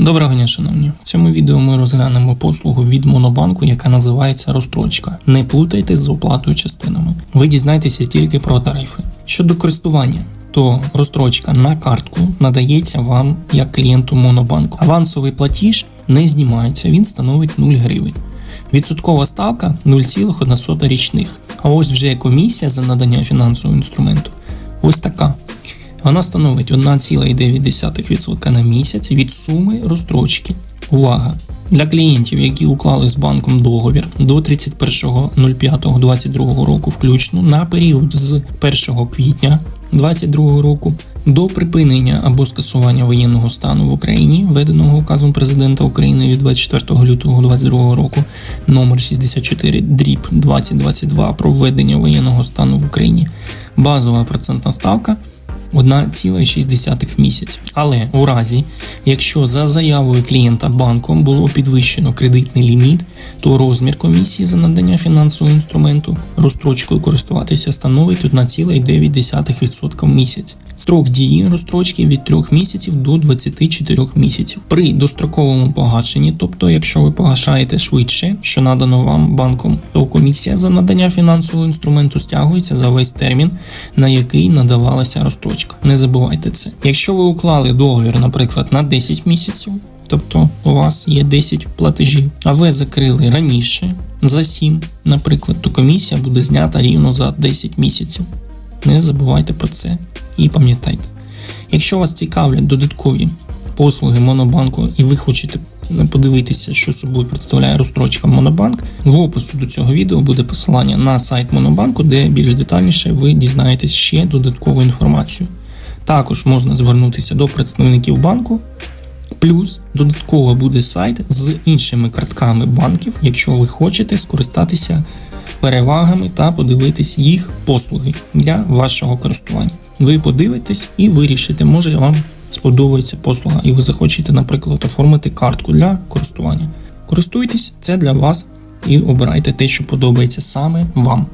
Доброго дня, шановні. В цьому відео ми розглянемо послугу від Монобанку, яка називається розстрочка. Не плутайте з оплатою частинами. Ви дізнаєтеся тільки про тарифи. Щодо користування, то розстрочка на картку надається вам як клієнту Монобанку. Авансовий платіж не знімається, він становить 0 гривень. Відсоткова ставка 0,1 річних. А ось вже комісія за надання фінансового інструменту. Ось така. Вона становить 1,9% на місяць від суми розстрочки. Увага! Для клієнтів, які уклали з банком договір до 31.05.22 року, включно на період з 1 квітня 2022 року до припинення або скасування воєнного стану в Україні, введеного указом президента України від 24 лютого 2022 року, номер 64 дріб 2022 про введення воєнного стану в Україні, базова процентна ставка 1,6 в місяць. Але у разі, якщо за заявою клієнта банком було підвищено кредитний ліміт, то розмір комісії за надання фінансового інструменту розстрочкою користуватися становить 1,9% в місяць. Строк дії розстрочки від 3 місяців до 24 місяців. При достроковому погашенні, тобто якщо ви погашаєте швидше, що надано вам банком, то комісія за надання фінансового інструменту стягується за весь термін, на який надавалася розстрочка. Не забувайте це. Якщо ви уклали договір, наприклад, на 10 місяців, тобто у вас є 10 платежів, а ви закрили раніше за 7, наприклад, то комісія буде знята рівно за 10 місяців. Не забувайте про це і пам'ятайте. Якщо вас цікавлять додаткові послуги Монобанку і ви хочете подивитися, що собою представляє розстрочка Монобанк, в опису до цього відео буде посилання на сайт Монобанку, де більш детальніше ви дізнаєтесь ще додаткову інформацію. Також можна звернутися до представників банку. Плюс додатково буде сайт з іншими картками банків, якщо ви хочете скористатися перевагами та подивитись їх послуги для вашого користування. Ви подивитесь і вирішите, може вам сподобається послуга, і ви захочете, наприклад, оформити картку для користування. Користуйтесь, це для вас і обирайте те, що подобається саме вам.